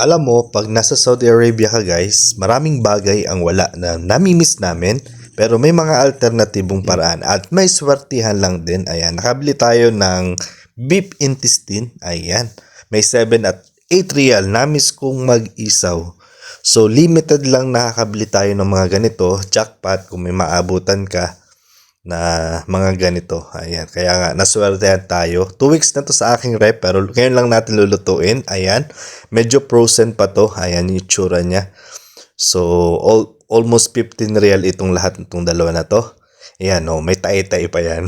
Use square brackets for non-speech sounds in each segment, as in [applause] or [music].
Alam mo, pag nasa Saudi Arabia ka guys, maraming bagay ang wala na namimiss namin. Pero may mga alternatibong paraan at may swertihan lang din. Ayan, nakabili tayo ng beef intestine. Ayan, may 7 at 8 real. Namiss kong mag-isaw. So, limited lang nakakabili tayo ng mga ganito. Jackpot kung may maabutan ka na mga ganito. Ayan. Kaya nga, naswertehan tayo. Two weeks na to sa aking rep, pero ngayon lang natin lulutuin. Ayan. Medyo frozen pa to. Ayan yung tsura niya. So, all, almost 15 real itong lahat itong dalawa na to. Ayan, oh, may tae-tae pa yan.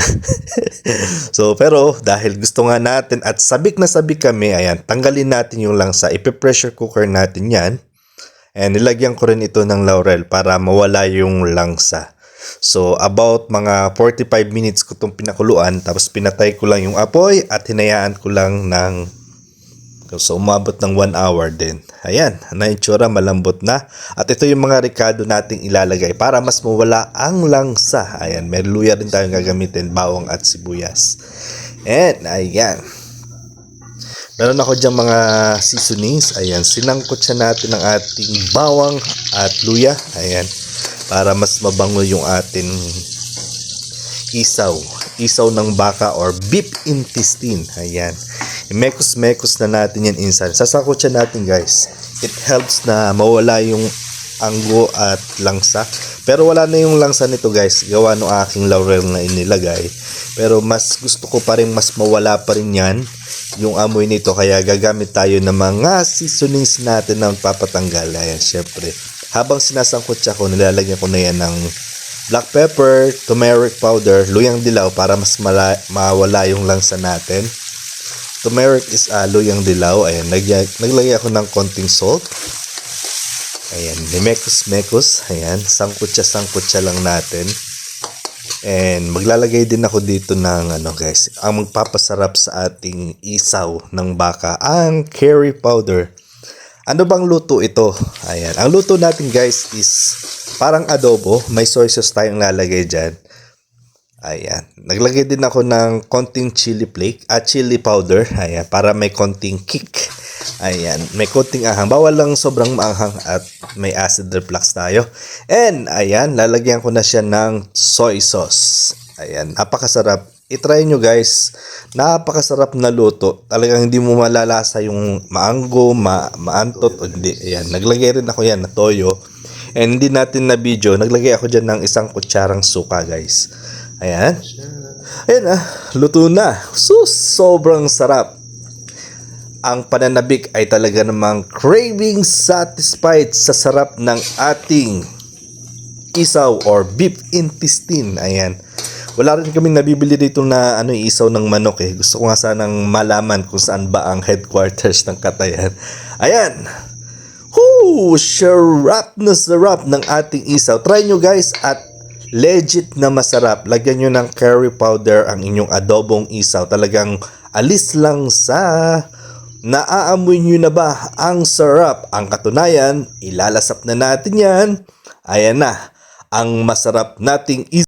[laughs] so, pero dahil gusto nga natin at sabik na sabik kami, ayan, tanggalin natin yung langsa. Ipe-pressure cooker natin yan. And nilagyan ko rin ito ng laurel para mawala yung langsa. So, about mga 45 minutes ko itong pinakuluan. Tapos pinatay ko lang yung apoy at hinayaan ko lang ng So, umabot ng 1 hour din. Ayan, na itsura, malambot na. At ito yung mga ricado nating ilalagay para mas mawala ang langsa. Ayan, may luya rin tayong gagamitin, bawang at sibuyas. And, ayan. Meron ako dyan mga seasonings. Ayan, sinangkot siya natin ng ating bawang at luya. Ayan, para mas mabango yung ating isaw. Isaw ng baka or beef intestine. Ayan. Mekos-mekos na natin yan insan. Sasakot siya natin guys. It helps na mawala yung anggo at langsa. Pero wala na yung langsa nito guys. Gawa no aking laurel na inilagay. Pero mas gusto ko pa rin mas mawala pa rin yan yung amoy nito. Kaya gagamit tayo ng mga seasonings natin na magpapatanggal. Ayan, syempre. Habang sinasangkot siya ko, nilalagyan ko na yan ng black pepper, turmeric powder, luyang dilaw para mas mala- mawala yung langsa natin. Turmeric is uh, luyang dilaw. Ayan, nagya, naglagay ako ng konting salt. Ayan, mekos-mekos. Ayan, sangkot siya, sangkot siya lang natin. And maglalagay din ako dito ng ano guys, ang magpapasarap sa ating isaw ng baka, ang curry powder. Ano bang luto ito? Ayan, ang luto natin guys is parang adobo, may soy sauce tayong lalagay dyan. Ayan. Naglagay din ako ng konting chili flake at chili powder. Ayan. Para may konting kick. Ayan. May konting ahang. Bawal lang sobrang maanghang at may acid reflux tayo. And ayan. Lalagyan ko na siya ng soy sauce. Ayan. Napakasarap. I-try nyo guys. Napakasarap na luto. Talagang hindi mo malalasa yung maanggo, ma maantot o hindi. Ayan. Naglagay rin ako yan na toyo. And hindi natin na video. Naglagay ako dyan ng isang kutsarang suka guys. Ayan. Ayan ah, luto na. Sus, sobrang sarap. Ang pananabik ay talaga namang craving satisfied sa sarap ng ating isaw or beef intestine. Ayan. Wala rin kami nabibili dito na ano isaw ng manok eh. Gusto ko nga sanang malaman kung saan ba ang headquarters ng katayan. Ayan. Whoo! Sarap na sarap ng ating isaw. Try nyo guys at legit na masarap. Lagyan nyo ng curry powder ang inyong adobong isaw. Talagang alis lang sa naaamoy nyo na ba ang sarap. Ang katunayan, ilalasap na natin yan. Ayan na, ang masarap nating isaw.